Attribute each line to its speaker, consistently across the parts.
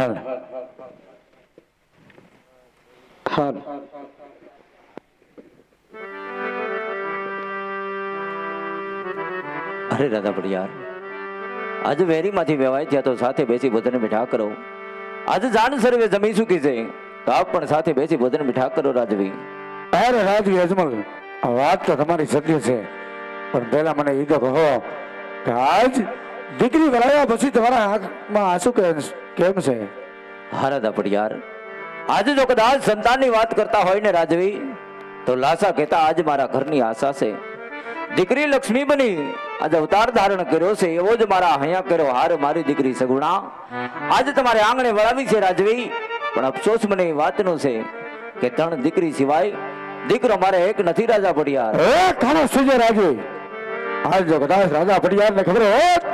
Speaker 1: હાલ હાલ
Speaker 2: અરે રાધા પડિયાર, આજે વેરીમાંથી વેવાય ત્યાં તો સાથે બેસી બધાને મીઠા કરો. આજે જાણ સર્વે જમી ચૂકી છે, તો આપ પણ સાથે બેસી બધાને મીઠા કરો રાજવી.
Speaker 1: અરે રાજવી અજમલ વાત તો તમારી સત્ય છે, પણ પહેલા મને એ તો કહો કે આજ દીકરી વરાયા પછી તમારા આંખમાં આંસુ કેમ છે?
Speaker 2: હા રાધા આજે જો કદાચ સંતાનની વાત કરતા હોય ને રાજવી, તો લાસા કહેતા આજ મારા ઘરની આશા છે. દીકરી લક્ષ્મી બની, આજે અવતાર ધારણ કર્યો છે, એવો જ મારા અહીંયા કર્યો હાર મારી દીકરી સગુણા. આજે તમારે આંગણે વળાવી છે રાજવી, પણ અફસોસ મને એ વાતનો છે કે ત્રણ દીકરી સિવાય દીકરો મારે એક નથી રાજા પડિયાર.
Speaker 1: કાનો સુજે રાજવી. આજ જો કદાચ રાજા પડિયારને ખબર હોત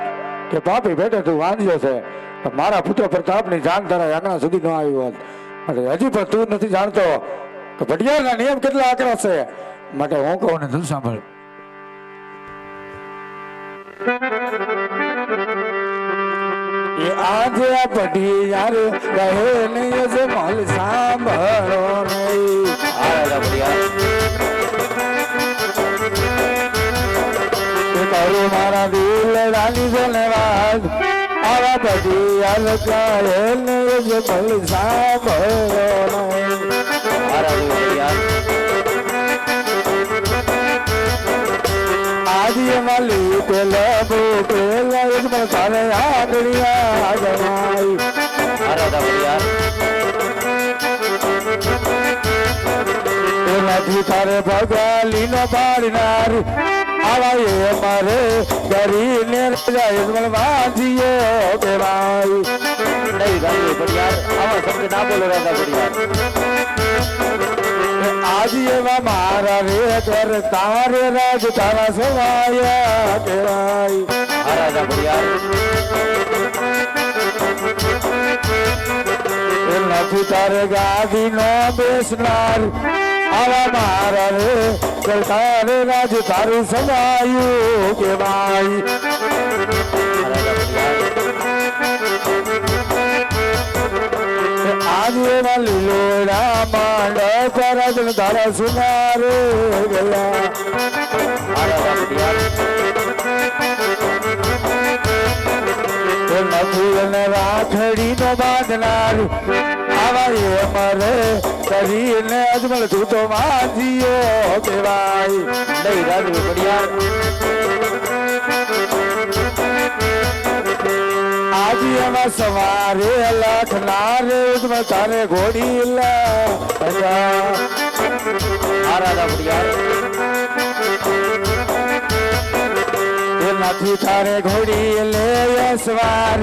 Speaker 1: કે પાપી બેટે તું વાંધ્યો છે મારા પુત્ર પ્રતાપની જાણ તારા આંગણા સુધી ન આવી હોત. અને હજી પણ તું નથી જાણતો કે પટિયારના નિયમ કેટલા આકરા છે. માટે હું કહું ને તું સાંભળ. એ આજે આ પટિયાર કહે નહીં જે મલ સાંભળો નહીં. કરું મારા દિલ રાની ધન્યવાદ આવા બધી કહે નહીં ભલ સાંભળો આજે મલી પેલા પેલા એક પણ તારે આગળ જમાઈ નથી ભગાલી નો પાડનાર આવા એ મારે કરીને જાય વાજીએ કે ભાઈ
Speaker 2: નહીં રાજા પરિવાર આવા શબ્દ ના બોલો રાજા પરિવાર
Speaker 1: આજ એવા મારા રે ઘર તારે રાજ તારા સવાયા કહેવાય
Speaker 2: હા રાજા
Speaker 1: પરિવાર નથી તારે ગાદી નો બેસનાર. આવા મારા રે ઘર તારે રાજ તારું
Speaker 2: સમાયું કેવાય
Speaker 1: આજ એવા લીલોડા માંડ પરજ તારા સુનારે ગયા
Speaker 2: હા રાજા પડિયાર
Speaker 1: એ નથી અને રાખડી નો બાંધનાર આવા એ મરે કરીને અજમલ તું તો કેવાય કહેવાય.
Speaker 2: નહીં રાજા પડિયાર.
Speaker 1: આજે એમાં સવારે લખનાર અજમલ તારે ઘોડી
Speaker 2: લા. રાજા પડિયાર.
Speaker 1: એમાંથી તારે ઘોડી લે સવાર.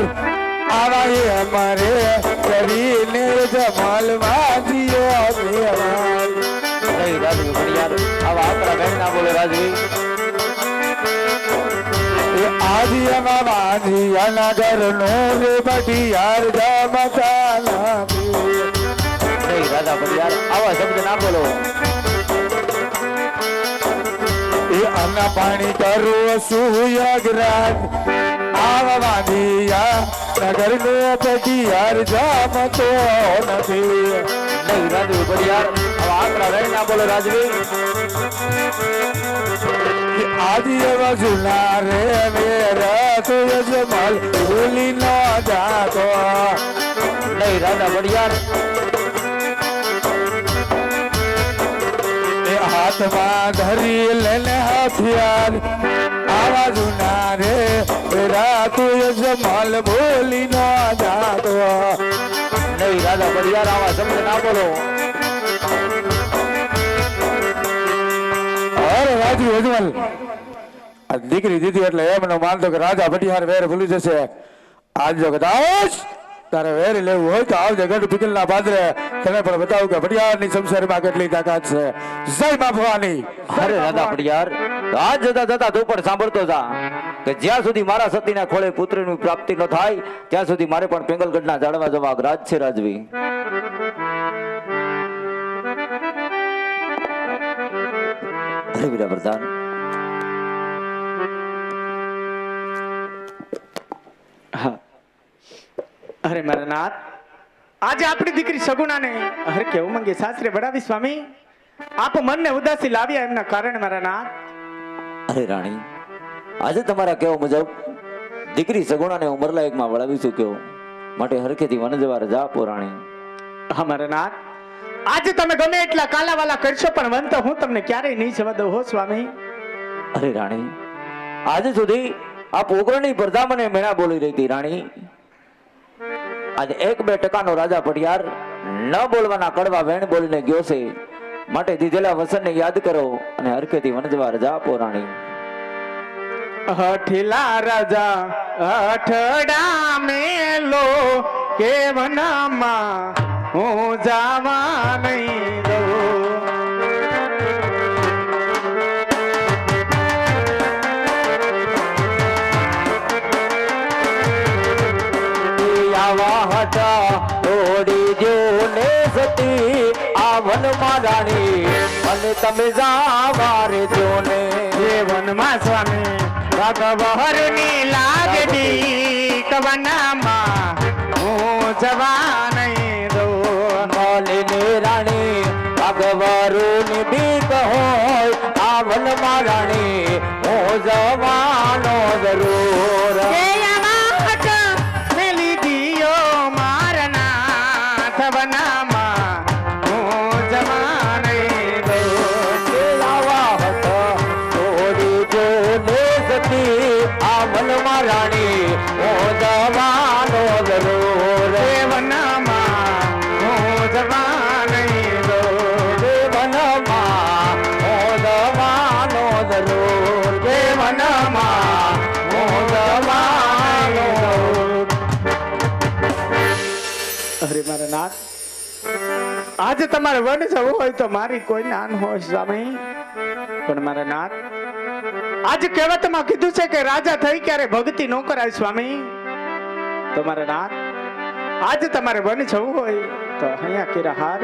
Speaker 1: આવા એ અમારે કરીને જમાલ વાંધીયો કહેવાય
Speaker 2: નહીં રાજવી પડિયાર આવા આપણા ના બોલે રાજવી
Speaker 1: એ આદિયામાં વાંધિયાના ઘરનો રે બઢિયાર જમતાના
Speaker 2: નહીં રાજા પડિયાર આવા શબ્દ ના બોલો.
Speaker 1: એ અન્ન પાણી કરું સુયગરાજ. આવા વાંધિયા નગરનો જામ તો નથી.
Speaker 2: નહીં રાજવી યાર હવે આંકડા રહી ના બોલે રાજવી
Speaker 1: આજે આદિયામાં જુના રે મેરા તું જમાલ ભૂલી ન જાતો.
Speaker 2: નહીં રાજા પડિયાર
Speaker 1: એ હાથમાં ધરી લેને હથિયાર. આવા જુના રે રાતું જમાલ બોલી નો જાતો.
Speaker 2: નહીં, રાજા પડિયાર આવા શબ્દ ના બોલો.
Speaker 1: અરે રાજુ અજમલ. દીકરી દીધી એટલે એમ નો માનતો કે રાજા ભટિયાર વેર ભૂલી જશે. આજ જો. કદાચ તારે વેર લેવું હોય તો આવજે ગઢ પિકલ ના પાદરે તને પણ બતાવું કે ભટિયારની સંસારમાં કેટલી તાકાત છે. જય મા
Speaker 2: અરે રાજા પડિયાર આજ જતા જતા તું પણ સાંભળતો જા. કે જ્યાં સુધી મારા સતીના ખોળે પુત્રની પ્રાપ્તિ ન થાય ત્યાં સુધી મારે પણ પેંગલગઢના જાળવા જવા રાજ છે રાજવી. અરે વીરા પ્રધાન
Speaker 3: અરે મારા નાથ આજે આપણી દીકરી સગુણાને હર કે મંગે સાસરે વડાવી સ્વામી. આપ મનને ઉદાસી લાવ્યા એમના કારણે મારા નાથ.
Speaker 2: અરે રાણી આજે તમારા કેવો મુજબ દીકરી સગુણાને ઉમરલા એકમાં વળાવીશું કેવો? માટે હરખેથી વનજવા રજા આપો રાણી
Speaker 3: હા મારા નાથ. આજે તમે ગમે એટલા કાલાવાલા કરશો પણ વન તો હું તમને ક્યારેય નહીં જવા દઉં હો સ્વામી?
Speaker 2: અરે રાણી આજે સુધી આ પોકરણની પ્રજા મને મેણા બોલી રહી હતી રાણી. આજે એક બે ટકાનો રાજા પટિયાર ન બોલવાના કડવા વેણ બોલીને ગયો છે. માટે દીધેલા વસનને યાદ કરો અને હરખેથી વનજવા રજા આપો રાણી
Speaker 3: હઠીલા રાજા અઠડા મેલો, કેવનામાં હું જાવા નહીં દો
Speaker 2: આવા હતા તોડી જો ને સતી આ વનમાં રાણી અને તમે જાવારે દો ને.
Speaker 3: જીવનમાં સ્વામી ભગવહરની લાગડી કવનામાં હું જવા દો
Speaker 2: મોલીની રાણી અગવરુની બીક હોય આવલમાં રાણી, હું જવાનો
Speaker 3: આજે તમારે વન જવું હોય તો મારી કોઈ નાન હોય સ્વામી પણ મારા નાથ આજે કહેવતમાં કીધું છે કે રાજા થઈ ક્યારે ભક્તિ ન કરાય સ્વામી તો મારા નાથ આજે તમારે વન જવું હોય તો અહીંયા કેરા હાર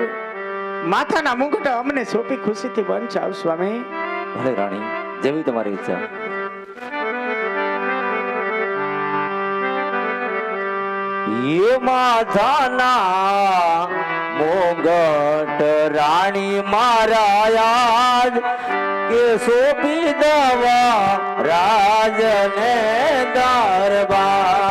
Speaker 3: માથાના મુગટ અમને સોંપી ખુશીથી વન જાવ સ્વામી
Speaker 2: ભલે રાણી જેવી તમારી ઈચ્છા ये माझाना મોગટ રાણી મારા કે સોપી દવા રાજને દરબાર.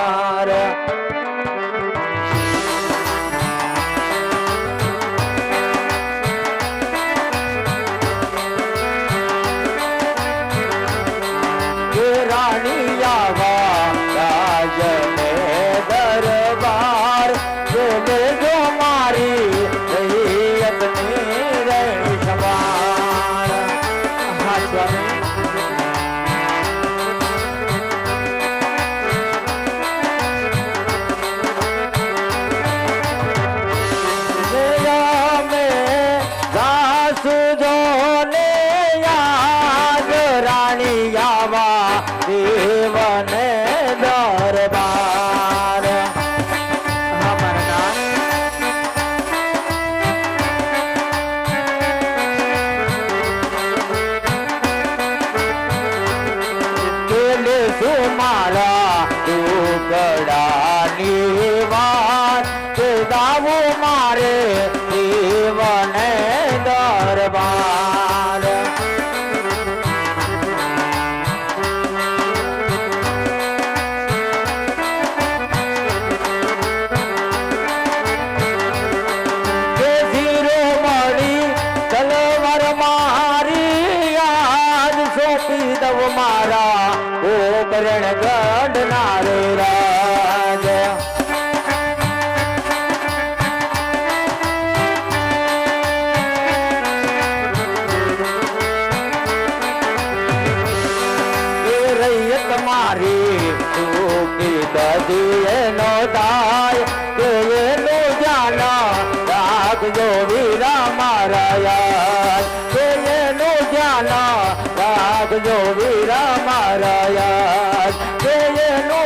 Speaker 2: રાખજો વીરા મારા કે એનો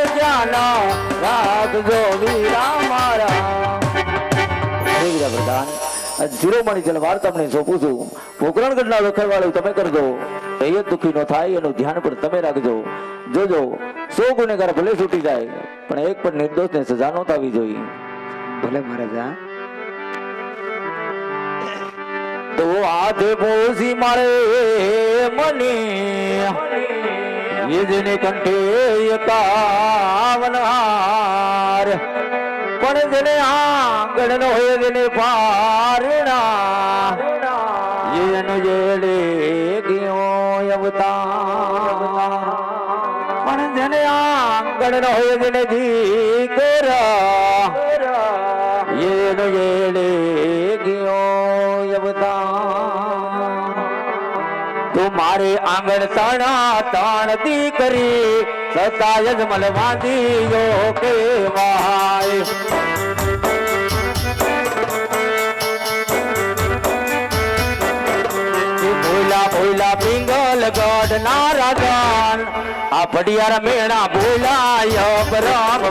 Speaker 2: રાખજો વીરા મારા. વીરા પ્રધાન શિરોમણી તમને સોંપું છું પોકરણગઢના વખરવાળું તમે કરજો. એ દુઃખી નો થાય એનું ધ્યાન પણ તમે રાખજો. જોજો સો ગુનેગાર ભલે છૂટી જાય પણ એક પણ નિર્દોષને સજા નહોતા આવી જોઈએ.
Speaker 3: ભલે મહારાજા
Speaker 2: તો હાથે પોસી મારે મની. યજને કંઠે એકાવન પણ જેને આંગણ નો હોય જેને પારણા એનો જેડે ગયો અવતાર. પણ જેને આંગણ નો હોય જેને દીકરા મારે આંગણ તણા તાણ દીકરી સતા યજમલ વાંધીયો કેવાય ભોલા ભોલા પિંગલ ગઢ ના રાગન આ પડિયાર મેણા ભોલાય બ્રહ્મ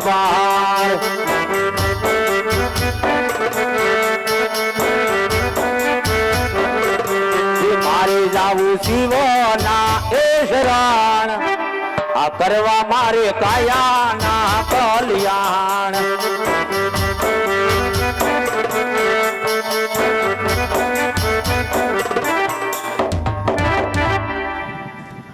Speaker 2: જાવું શિવના એ શરણ આ કરવા મારે કાયાના કલ્યાણ.